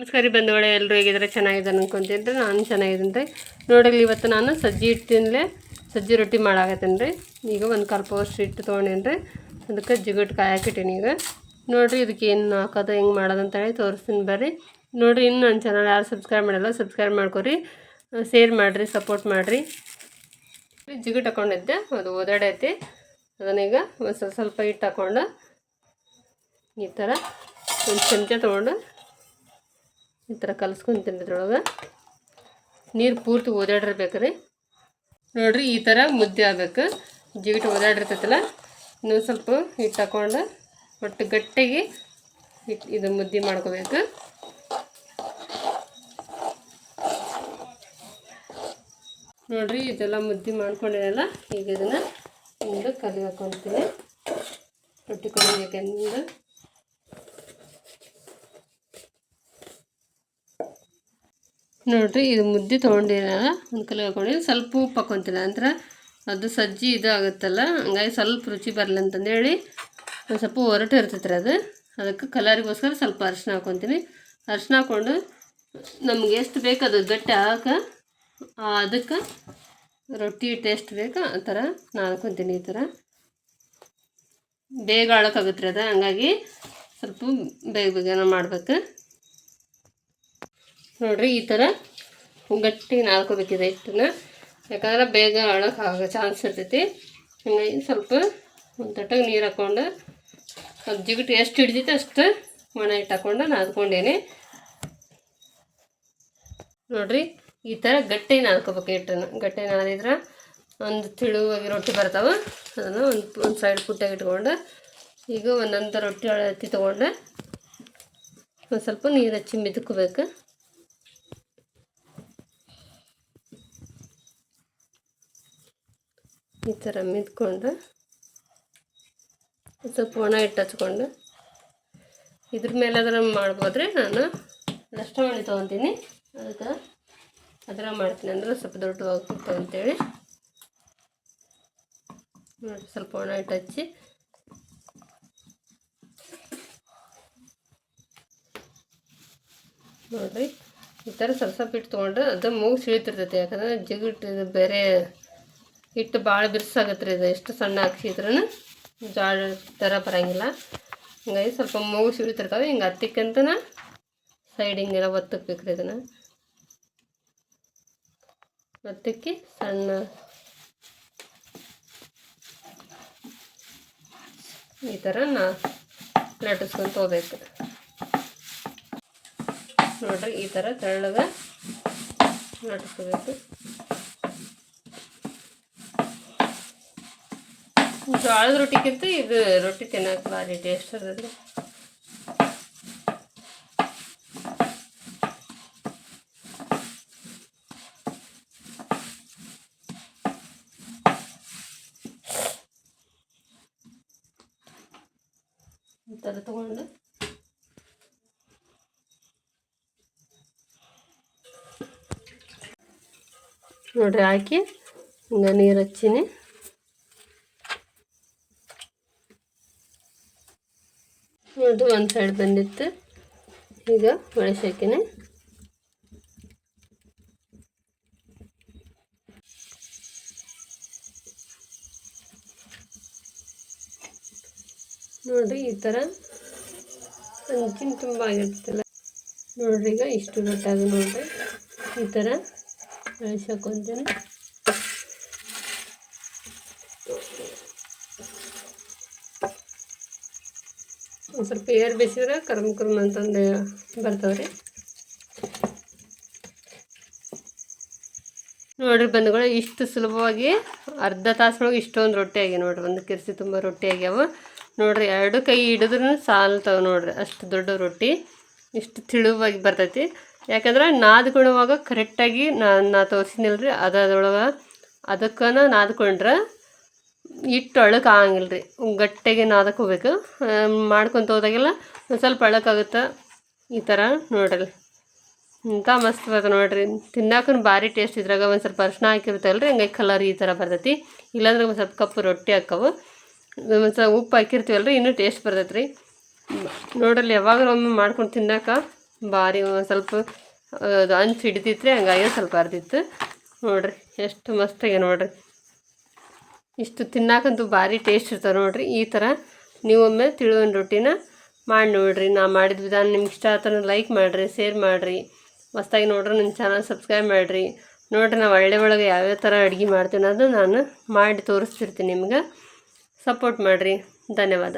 ನಮಸ್ಕಾರ ಬಂದವಳೆ ಎಲ್ಲರೂ ಹೇಗಿದ್ರೆ ಚೆನ್ನಾಗಿದೆ ಅನ್ಕೊಂತೀನಿ ನಾನು ಚೆನ್ನಾಗಿದ್ದೀನಿ ರೀ. ನೋಡಿರಿ, ಇವತ್ತು ನಾನು ಸಜ್ಜಿ ಹಿಟ್ಟು ತಿನ್ನಲೆ ಸಜ್ಜಿ ರೊಟ್ಟಿ ಮಾಡಾಕತ್ತೀನಿ ರೀ. ಈಗ ಒಂದು ಕಲ್ಪ ಅಷ್ಟು ಹಿಟ್ಟು ತೊಗೊಂಡೇನಿ ರೀ. ಅದಕ್ಕೆ ಜಿಗಟ್ ಕಾಯಾಕಿಟ್ಟೀನಿ ಈಗ. ನೋಡಿರಿ, ಇದಕ್ಕೆ ಏನು ಹಾಕೋದು, ಹೆಂಗೆ ಮಾಡೋದು ಹೇಳಿ ತೋರಿಸ್ತೀನಿ ಬರ್ರಿ. ನೋಡಿರಿ, ಇನ್ನು ನನ್ನ ಚಾನಲ್ ಯಾರು ಸಬ್ಸ್ಕ್ರೈಬ್ ಮಾಡಲ್ಲ ಸಬ್ಸ್ಕ್ರೈಬ್ ಮಾಡ್ಕೊರಿ. ಶೇರ್ ಮಾಡಿರಿ ಸಪೋರ್ಟ್ ಮಾಡಿರಿ. ಜಿಗಟ್ ಹಾಕೊಂಡಿದ್ದೆ, ಅದು ಓದಾಡೈತಿ ಅದನ್ನೀಗ ಒಂದು ಸ್ವಲ್ಪ ಸ್ವಲ್ಪ ಹಿಟ್ಟು ಹಾಕ್ಕೊಂಡು ಈ ಥರ ಒಂದು ಚಮಚ ತೊಗೊಂಡು ಈ ಥರ ಕಲಸ್ಕೊಂಡು ಇದ್ರೊಳಗೆ ನೀರು ಪೂರ್ತಿ ಓದಾಡಿರ್ಬೇಕ್ರಿ. ನೋಡಿರಿ, ಈ ಥರ ಮುದ್ದೆ ಆಗ್ಬೇಕು. ಜಿಗಿಟ್ಟು ಓದಾಡಿರ್ತೈತಲ್ಲ, ಇನ್ನೊಂದು ಸ್ವಲ್ಪ ಹಿಟ್ಟು ಹಾಕೊಂಡು ಒಟ್ಟು ಗಟ್ಟಿಗೆ ಹಿಟ್ಟು ಇದು ಮುದ್ದೆ ಮಾಡ್ಕೋಬೇಕು. ನೋಡಿರಿ, ಇದೆಲ್ಲ ಮುದ್ದೆ ಮಾಡ್ಕೊಂಡಿರಲ್ಲ, ಈಗ ಇದನ್ನು ಒಂದು ಕಲಿ ಹಾಕೊತೀನಿ ರೊಟ್ಟಿ ಕೊಡಬೇಕೆಂದು ನೋಡಿರಿ, ಇದು ಮುದ್ದೆ ತೊಗೊಂಡಿರಲ್ಲ ಒಂದು ಕಲೆ ಹಾಕೊಂಡು ಸ್ವಲ್ಪ ಉಪ್ಪು ಹಾಕ್ಕೊಂತೀನಿ ನಂತರ ಅದು ಸಜ್ಜಿ ಇದು ಆಗುತ್ತಲ್ಲ ಹಂಗಾಗಿ ಸ್ವಲ್ಪ ರುಚಿ ಬರಲಿ ಅಂತಂದೇಳಿ ಒಂದು ಸ್ವಲ್ಪ ಒರಟು ಇರ್ತೈತ್ರಿ ಅದು. ಅದಕ್ಕೆ ಕಲರಿಗೋಸ್ಕರ ಸ್ವಲ್ಪ ಅರಿಶಿನ ಹಾಕೊತೀನಿ. ಅರಿಶಿನ ಹಾಕ್ಕೊಂಡು ನಮ್ಗೆ ಎಷ್ಟು ಬೇಕು ಅದು ಗಟ್ಟಿ ಹಾಕ ಅದಕ್ಕೆ ರೊಟ್ಟಿ ಟೇಸ್ಟ್ ಬೇಕು, ಆ ಥರ ನಾನು ಹಾಕೊತೀನಿ ಈ ಥರ. ಬೇಗ ಆಳಕ್ಕಾಗುತ್ತೆ ಅದು, ಹಂಗಾಗಿ ಸ್ವಲ್ಪ ಬೇಗ ಬೇಗನ ಮಾಡ್ಬೇಕು. ನೋಡಿರಿ, ಈ ಥರ ಗಟ್ಟಿ ನಾಲ್ಕೋಬೇಕಿದೆ ಹಿಟ್ಟನ್ನ. ಯಾಕಂದ್ರೆ ಬೇಗ ಅಳಕ್ಕೆ ಆಗೋ ಚಾನ್ಸ್ ಇರ್ತೈತಿ. ಹಂಗಾಗಿ ಸ್ವಲ್ಪ ಒಂದು ತಟ್ಟಗೆ ನೀರು ಹಾಕ್ಕೊಂಡು ಅದು ಜಿಗಿಟ್ ಎಷ್ಟು ಹಿಡಿದೈತೆ ಅಷ್ಟು ಮಣ ಹಿಟ್ಟು ಹಾಕ್ಕೊಂಡು ನಾದ್ಕೊಂಡೇನೆ. ನೋಡಿರಿ, ಈ ಥರ ಗಟ್ಟಿ ನಾದ್ಕೋಬೇಕು ಹಿಟ್ಟನ್ನು. ಗಟ್ಟಿ ನಾದಿದ್ರೆ ಒಂದು ತಿಳುವಾಗಿ ರೊಟ್ಟಿ ಬರ್ತಾವೆ. ಅದನ್ನು ಒಂದು ಒಂದು ಸೈಡ್ ಪುಟ್ಟಾಗಿ ಇಟ್ಕೊಂಡು, ಈಗ ಒಂದೊಂದು ರೊಟ್ಟಿ ಹತ್ತಿ ತೊಗೊಂಡು ಒಂದು ಸ್ವಲ್ಪ ನೀರು ಹಚ್ಚಿ ಮಿದ್ಕೋಬೇಕು. ಈ ಥರ ಮಿದ್ಕೊಂಡು ಸ್ವಲ್ಪ ಒಣ ಹಿಟ್ಟು ಹಚ್ಕೊಂಡು ಇದ್ರ ಮೇಲೆ ಅದರ ಮಾಡ್ಬೋದ್ರೆ. ನಾನು ಮಾಡಿ ತೊಗೊತೀನಿ. ಅದಕ್ಕೆ ಅದರ ಮಾಡ್ತೀನಿ. ಅಂದ್ರೆ ಸ್ವಲ್ಪ ದೊಡ್ಡವಾಗ್ತಿತ್ತು ಅಂತೇಳಿ. ನೋಡಿ, ಸ್ವಲ್ಪ ಒಣ ಹಿಟ್ಟು ಹಚ್ಚಿ. ನೋಡಿರಿ, ಈ ಥರ ಸ್ವಲ್ಪ ಸ್ವಲ್ಪ ಹಿಟ್ಟು ತೊಗೊಂಡು ಅದು ಮೂಗು ಸಿಳಿತಿರ್ತೈತೆ. ಯಾಕಂದ್ರೆ ಜಿಗಿಟ್ಟು ಇದು ಬೇರೆ ಹಿಟ್ಟು ಭಾಳ ಬಿರ್ಸಾಗತ್ತೆ ರೀ ಇದು. ಎಷ್ಟು ಸಣ್ಣ ಹಾಕ್ಸಿದ್ರೂ ಜಾಳ ಥರ ಬರೋಂಗಿಲ್ಲ. ಹಂಗಾಗಿ ಸ್ವಲ್ಪ ಮೂಗು ಸಿಳಿತಿರ್ತಾವೆ ಹಿಂಗೆ ಹತ್ತಿಕ್ಕಂತನ ಸೈಡ್ ಹಿಂಗೆಲ್ಲ ಒತ್ತಕ್ಬೇಕು ರೀ ಇದನ್ನು. ಒತ್ತಕ್ಕಿ ಸಣ್ಣ ಈ ಥರ ನಾ ಲಟ್ಟಿಸ್ಕೊಂತ ಹೋಗ್ಬೇಕು ನೋಡ್ರಿ ಈ ಥರ ತೆಳ್ಳಗೆ ಲಟ್ಟಿಸ್ಕೋಬೇಕು. ಜೋಳದ ರೊಟ್ಟಿಗಿಂತ ಇದು ರೊಟ್ಟಿ ತಿನ್ನಕ್ಕೆ ಭಾರಿ ಟೇಸ್ಟ್ ಅದ ಇಂಥದ್ದು ತೊಗೊಂಡು. ನೋಡ್ರಿ, ಹಾಕಿ ಹಿಂಗೆ ನೀರು ಹಚ್ಚಿನಿ. ಅದು ಒಂದು ಸೈಡ್ ಬಂದಿತ್ತು. ಈಗ ಒಳಸಾಕಿನಿ ನೋಡಿರಿ ಈ ಥರ ಅಂಚಿನ ತುಂಬ ಆಗಿರ್ತಲ್ಲ ನೋಡ್ರಿ ಈಗ ಇಷ್ಟು ಗೊತ್ತಾಗ ನೋಡ್ರಿ. ಈ ಥರ ಬೆಳೆಸಾಕೊಂತೀನಿ ಒಂದು ಸ್ವಲ್ಪ ಏರ್ ಬೇಯಿಸಿದ್ರೆ ಕರ್ಮ ಕರ್ಮ ಅಂತಂದು ಬರ್ತಾವ್ರಿ. ನೋಡ್ರಿ ಬಂಧುಗಳು, ಇಷ್ಟು ಸುಲಭವಾಗಿ ಅರ್ಧ ತಾಸೊಳಗೆ ಇಷ್ಟೊಂದು ರೊಟ್ಟಿ ಆಗಿ ನೋಡ್ರಿ. ಒಂದು ಕಿರ್ಸಿ ತುಂಬ ರೊಟ್ಟಿ ಆಗ್ಯಾವ. ನೋಡ್ರಿ, ಎರಡು ಕೈ ಹಿಡಿದ್ರೂ ಸಾಲ್ತಾವೆ ನೋಡ್ರಿ. ಅಷ್ಟು ದೊಡ್ಡ ರೊಟ್ಟಿ. ಇಷ್ಟು ತಿಳುವಾಗಿ ಬರ್ತೈತಿ. ಯಾಕಂದ್ರೆ ನಾದ್ಕೊಳ್ಳುವಾಗ ಕರೆಕ್ಟಾಗಿ ನಾ ನಾ ತೋರಿಸಿನಿಲ್ರಿ ಅದರೊಳಗೆ ಅದಕ್ಕನ ನಾದ್ಕೊಂಡ್ರೆ ಹಿಟ್ಟು ಅಳಕ್ಕೆ ಆಗಂಗಿಲ್ಲ ರೀ ಗಟ್ಟಿಗೆ ನಾದಕ್ಕೆ ಹೋಗ್ಬೇಕು ಮಾಡ್ಕೊತ ಹೋದಾಗೆಲ್ಲ ಒಂದು ಸ್ವಲ್ಪ ಅಳಕಾಗುತ್ತೆ ಈ ಥರ ನೋಡ್ರಿ. ಇಂಥ ಮಸ್ತ್ ಬರ್ತದೆ ನೋಡ್ರಿ. ತಿನ್ನಕ್ಕೂ ಭಾರಿ ಟೇಸ್ಟ್ ಇದ್ರಾಗ ಒಂದು ಸ್ವಲ್ಪ ಅರ್ಶಿನ ಹಾಕಿರ್ತಲ್ಲ ರೀ ಹಂಗಾಗಿ ಕಲರ್ ಈ ಥರ ಬರ್ತೈತಿ. ಇಲ್ಲಾಂದ್ರೆ ಒಂದು ಸ್ವಲ್ಪ ಕಪ್ಪು ರೊಟ್ಟಿ ಹಾಕವು. ಒಂದು ಸ್ವಲ್ಪ ಉಪ್ಪು ಹಾಕಿರ್ತೀವಲ್ಲ ರೀ ಇನ್ನೂ ಟೇಸ್ಟ್ ಬರ್ತೈತೆ ರೀ ನೋಡ್ರಲ್ಲಿ ಯಾವಾಗಲೂ ಒಮ್ಮೆ ಮಾಡ್ಕೊಂಡು ತಿನ್ನಕ್ಕೆ ಭಾರಿ ಒಂದು ಸ್ವಲ್ಪ, ಅದು ಅಂಚು ರೀ ಹಂಗಾಗಿ ಸ್ವಲ್ಪ ಅರ್ದಿತ್ತು. ನೋಡ್ರಿ, ಎಷ್ಟು ಮಸ್ತಾಗಿ ನೋಡ್ರಿ. ಇಷ್ಟು ತಿನ್ನಕ್ಕಂತೂ ಭಾರಿ ಟೇಸ್ಟ್ ಇರ್ತವೆ ನೋಡಿರಿ, ಈ ಥರ ನೀವೊಮ್ಮೆ ತಿಳುವನ್ ರೊಟ್ಟಿನ ಮಾಡಿ ನೋಡಿರಿ. ನಾ ಮಾಡಿದ ವಿಧಾನ ನಿಮ್ಗೆ ಇಷ್ಟ ಆತನ ಲೈಕ್ ಮಾಡಿರಿ ಶೇರ್ ಮಾಡಿರಿ. ಮಸ್ತಾಗಿ ನೋಡ್ರಿ ನನ್ನ ಚಾನಲ್ ಸಬ್ಸ್ಕ್ರೈಬ್ ಮಾಡಿರಿ. ನೋಡಿರಿ, ನಾವು ಒಳ್ಳೆ ಒಳಗೆ ಯಾವ್ಯಾವ ಥರ ಅಡುಗೆ ಮಾಡ್ತೀನಿ ಅದು ನಾನು ಮಾಡಿ ತೋರಿಸ್ತಿರ್ತೀನಿ ನಿಮ್ಗೆ. ಸಪೋರ್ಟ್ ಮಾಡಿರಿ. ಧನ್ಯವಾದ.